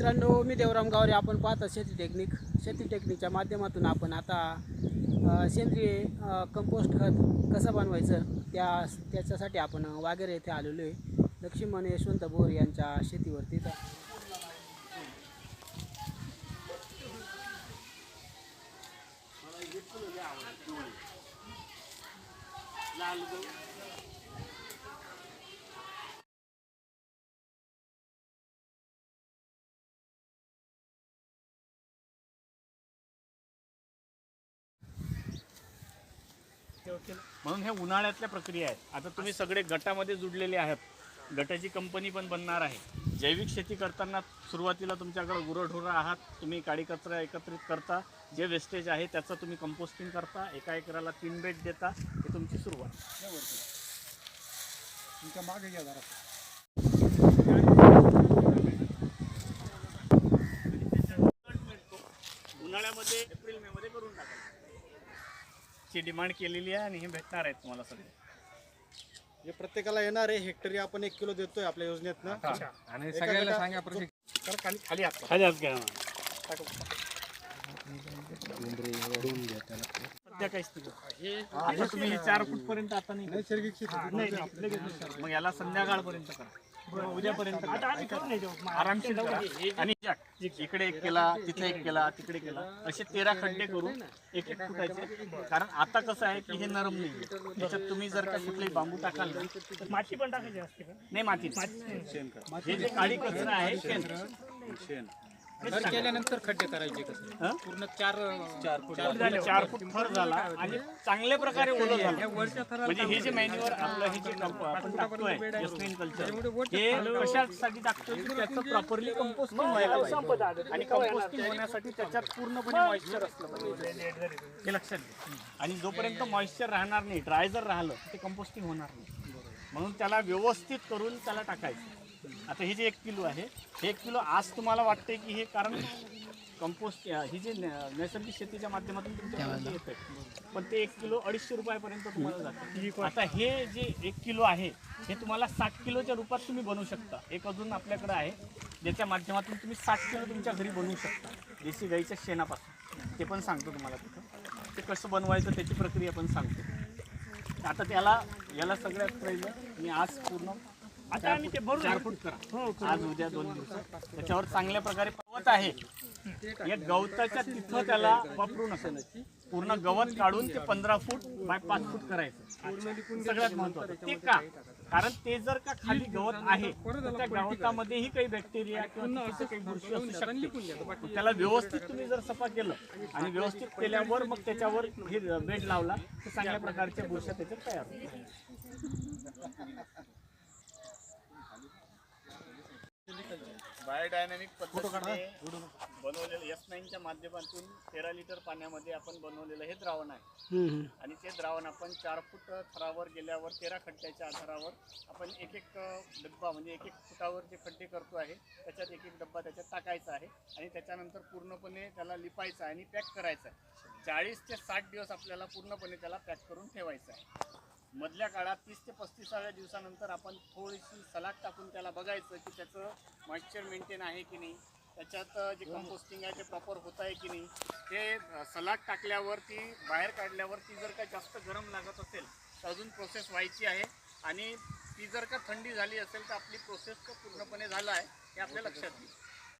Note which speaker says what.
Speaker 1: मित्रांनो मी देवराम गावरे. आपण पाहता शेती टेक्निक शेती टेक्निकच्या माध्यमातून आपण आता सेंद्रिय कंपोस्ट खत कसं बनवायचं त्या त्याच्यासाठी आपण वागेरे येथे आलेलो आहे. लक्ष्मण यशवंत बोर यांच्या शेतीवरती. तर
Speaker 2: म्हणून हे उन्हाळ्यातल्या प्रक्रिया आहेत. आता तुम्ही सगळे गटामध्ये जुडलेले आहात. गटाची कंपनी पण बनणार आहे. जैविक शेती करताना सुरुवातीला तुमच्याकडे गुरंढोरं आहात. तुम्ही काळी कचरा एकत्रित करता. जे वेस्टेज आहे त्याचं तुम्ही कंपोस्टिंग करता. एका एकराला तीन बेड देता. हे तुमची सुरुवात.
Speaker 3: तुमच्या मागे घ्या जरा.
Speaker 2: उन्हाळ्यामध्ये एप्रिल मे मध्ये करून टाकायचं ची डिमांड केलेली आहे आणि हे भेटणार आहेत तुम्हाला सगळे.
Speaker 3: जे प्रत्येकाला येणार आहे हेक्टरी आपण एक किलो देतोय आपल्या योजनेतनं.
Speaker 4: आणि सगळ्याला सांगा प्रशिक्षण.
Speaker 2: तर खाली खाली हात खाली घ्या सध्या काहीच नाही आता तुम्ही हे चार फूट पर्यंत आता नाही
Speaker 3: नैसर्गिक शेती.
Speaker 2: मग याला संध्याकाळपर्यंत करा. उद्यापर्यंत करा. आरामशीर करा आणि इकडे एक केला तिथे एक केला तिकडे केला. असे तेरा खड्डे करून एक एक फुटायचे. कारण आता कसं आहे की हे नरम नाही त्याच्यात तुम्ही जर का कुठलेही बांबू टाकाल ना
Speaker 5: माती पण टाकायची असते का?
Speaker 2: नाही माती. हे जे काळी कचरा आहे शेण.
Speaker 1: तर केल्यानंतर खड्डे करायचे कसं? पूर्ण चार चार फूट
Speaker 2: झाले. चार फूट थर झाला. आणि चांगल्या प्रकारे ओलं झालं. म्हणजे हे जे मॅन्युअर आपलं हे जे आपण टाकतोय कल्चर हे कशासाठी टाकतोय की त्याचं प्रॉपरली कंपोस्टिंग व्हायला पाहिजे. आणि कंपोस्टिंग होण्यासाठी त्याच्यात पूर्णपणे मॉइश्चर असलं पाहिजे. हे लक्षात घ्या. आणि जोपर्यंत मॉइश्चर राहणार नाही ड्राय जर राहिलं ते कंपोस्टिंग होणार नाही. म्हणून त्याला व्यवस्थित करून त्याला टाकायचं. आता हे जे एक किलो आहे हे एक किलो आज तुम्हाला वाटते की हे कारण कंपोस्ट ही जे न- नैसर्गिक शेतीच्या माध्यमातून तुमच्यापर्यंत येतं पण ते एक किलो अडीचशे रुपयापर्यंत तुम्हाला जातं. आता हे जे एक किलो आहे हे तुम्हाला साठ किलोच्या रूपात तुम्ही बनवू शकता. एक अजून आपल्याकडे आहे ज्याच्या माध्यमातून तुम्ही साठ किलो तुमच्या घरी बनवू शकता. देशी गाईच्या शेणापासून. ते पण सांगतो तुम्हाला तिथं. ते कसं बनवायचं त्याची प्रक्रिया पण सांगतो. आता त्याला याला सगळ्यात पहिलं मी आज पूर्ण
Speaker 5: आता आम्ही ते भरून
Speaker 2: चार फूट करा. आज उद्या दोन दिवसात. त्याच्यावर चांगल्या प्रकारे गवत आहे. या गवताच्या तिथं त्याला वापरून असेल पूर्ण गवत काढून ते पंधरा फूट बाय पाच फूट करायचं. सगळ्यात महत्वाचं. ते का? कारण ते जर का खाली गवत आहे त्या गवतामध्येही काही बॅक्टेरिया किंवा काही बुरशी असू शकते. त्याला व्यवस्थित तुम्ही जर सफा केलं आणि व्यवस्थित केल्यावर मग त्याच्यावर हे बेड लावला तर चांगल्या प्रकारच्या बुरशा त्याच्यात तयार होतात. बायोडायनामिक पद्धतीने बनवलेलं एस नाईनच्या माध्यमातून तेरा लिटर पाण्यामध्ये आपण बनवलेलं हे द्रावण आहे. आणि ते द्रावण आपण चार फूट थरावर गेल्यावर तेरा खड्ड्याच्या आधारावर आपण एक एक डब्बा म्हणजे एक एक फुटावर जे खड्डे करतो आहे त्याच्यात एक एक डब्बा त्याच्यात टाकायचा आहे आणि त्याच्यानंतर पूर्णपणे त्याला लिपायचं आहे आणि पॅक करायचं आहे. चाळीस ते साठ दिवस आपल्याला पूर्णपणे त्याला पॅक करून ठेवायचं आहे. मधल्या काळात तीस ते पस्तीसाव्या दिवसानंतर आपण थोडीशी सलाद टाकून त्याला बघायचं की त्याचं मॉइश्चर मेंटेन आहे की नाही त्याच्यात जे कंपोस्टिंग आहे ते प्रॉपर होत आहे की नाही ते अ, सलाड टाकल्यावर ती बाहेर काढल्यावर ती जर का जास्त गरम लागत असेल तर अजून प्रोसेस व्हायची आहे. आणि ती जर का थंडी झाली असेल तर आपली प्रोसेस पूर्णपणे झाला आहे हे आपल्या लक्षात येईल.